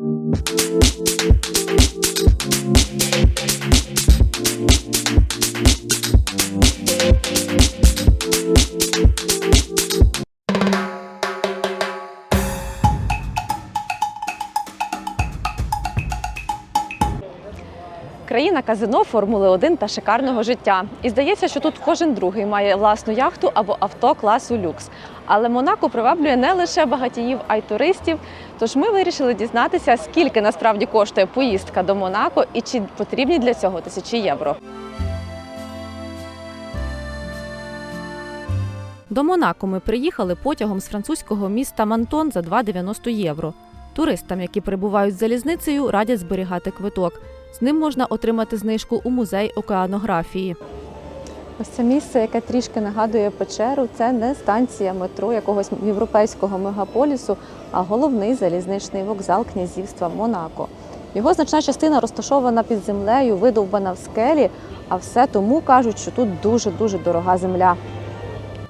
Thank Країна казино, Формули 1 та шикарного життя. І здається, що тут кожен другий має власну яхту або авто класу люкс. Але Монако приваблює не лише багатіїв, а й туристів. Тож ми вирішили дізнатися, скільки насправді коштує поїздка до Монако і чи потрібні для цього тисячі євро. До Монако ми приїхали потягом з французького міста Мантон за 2,90 євро. Туристам, які прибувають з залізницею, радять зберігати квиток. З ним можна отримати знижку у музей океанографії. Ось це місце, яке трішки нагадує печеру, це не станція метро якогось європейського мегаполісу, а головний залізничний вокзал князівства Монако. Його значна частина розташована під землею, видовбана в скелі, а все тому кажуть, що тут дуже-дуже дорога земля.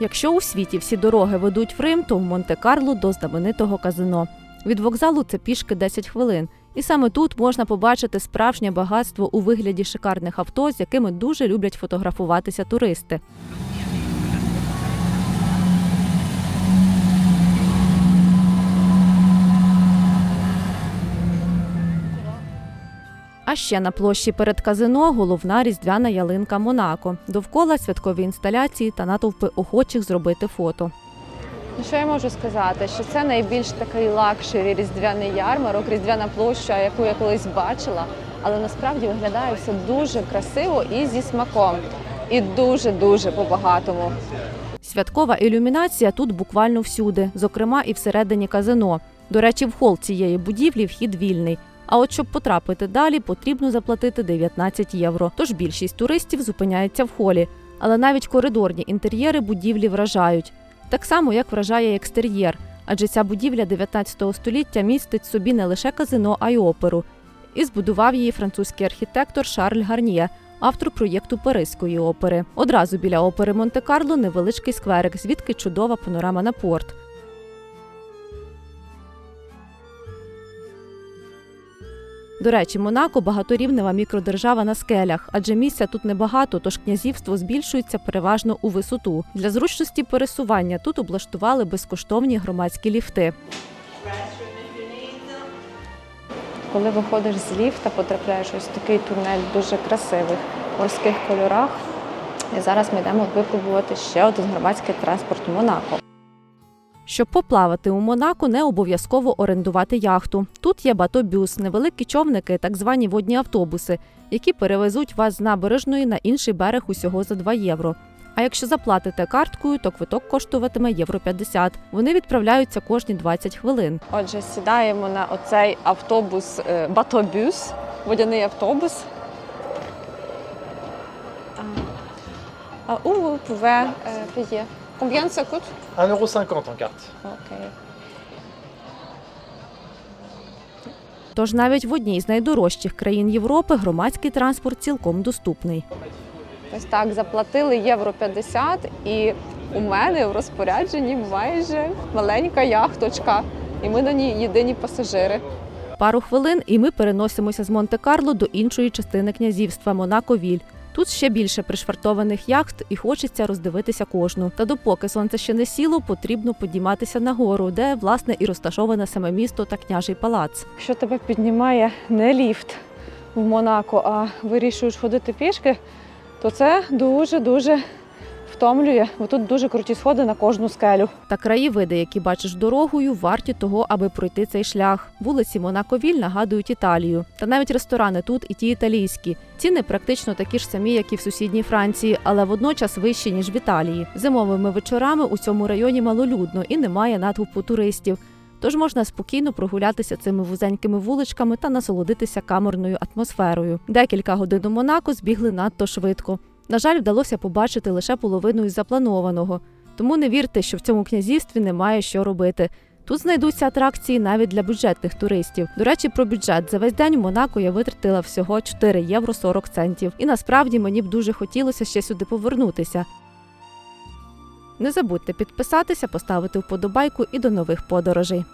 Якщо у світі всі дороги ведуть в Рим, то в Монте-Карло до знаменитого казино. Від вокзалу це пішки 10 хвилин. І саме тут можна побачити справжнє багатство у вигляді шикарних авто, з якими дуже люблять фотографуватися туристи. А ще на площі перед казино головна різдвяна ялинка Монако. Довкола святкові інсталяції та натовпи охочих зробити фото. Ну, що я можу сказати? Що це найбільш такий лакшері різдвяний ярмарок, різдвяна площа, яку я колись бачила, але насправді виглядає все дуже красиво і зі смаком, і дуже дуже по-багатому. Святкова ілюмінація тут буквально всюди, зокрема і всередині казино. До речі, в хол цієї будівлі вхід вільний. А от щоб потрапити далі, потрібно заплатити 19 євро. Тож більшість туристів зупиняється в холі. Але навіть коридорні інтер'єри будівлі вражають. Так само, як вражає екстер'єр, адже ця будівля 19 століття містить собі не лише казино, а й оперу. І збудував її французький архітектор Шарль Гарніє, автор проєкту Паризької опери. Одразу біля опери Монте-Карло невеличкий скверик, звідки чудова панорама на порт. До речі, Монако багаторівнева мікродержава на скелях, адже місця тут небагато, тож князівство збільшується переважно у висоту. Для зручності пересування тут облаштували безкоштовні громадські ліфти. Коли виходиш з ліфта, потрапляєш ось такий тунель дуже красивий в морських кольорах. І зараз ми йдемо випробувати ще один громадський транспорт Монако. Щоб поплавати у Монако, не обов'язково орендувати яхту. Тут є батобюс, невеликі човники, так звані водні автобуси, які перевезуть вас з набережної на інший берег усього за 2 євро. А якщо заплатите карткою, то квиток коштуватиме євро 50. Вони відправляються кожні 20 хвилин. Отже, сідаємо на оцей автобус е, батобюс, водяний автобус. А vous pouvez euh, payer Combien ça coûte 1,50€ en carte. Окей. Тож навіть в одній з найдорожчих країн Європи громадський транспорт цілком доступний. Ось так заплатили євро 50 і у мене в розпорядженні майже маленька яхточка. І ми на ній єдині пасажири. Пару хвилин, і ми переносимося з Монте-Карло до іншої частини князівства Монако-Віль. Тут ще більше пришвартованих яхт і хочеться роздивитися кожну. Та допоки сонце ще не сіло, потрібно підніматися нагору, де власне і розташоване саме місто та княжий палац. Якщо тебе піднімає не ліфт в Монако, а вирішуєш ходити пішки, то це дуже дуже втомлює, бо тут дуже круті сходи на кожну скелю. Та краєвиди, які бачиш дорогою, варті того, аби пройти цей шлях. Вулиці Монако-Віль нагадують Італію. Та навіть ресторани тут і ті італійські. Ціни практично такі ж самі, як і в сусідній Франції, але водночас вищі ніж в Італії. Зимовими вечорами у цьому районі малолюдно і немає натовпу туристів. Тож можна спокійно прогулятися цими вузенькими вуличками та насолодитися камерною атмосферою. Декілька годин у Монако збігли надто швидко. На жаль, вдалося побачити лише половину із запланованого. Тому не вірте, що в цьому князівстві немає що робити. Тут знайдуться атракції навіть для бюджетних туристів. До речі, про бюджет за весь день у Монако я витратила всього 4 євро 40 центів. І насправді мені б дуже хотілося ще сюди повернутися. Не забудьте підписатися, поставити вподобайку і до нових подорожей.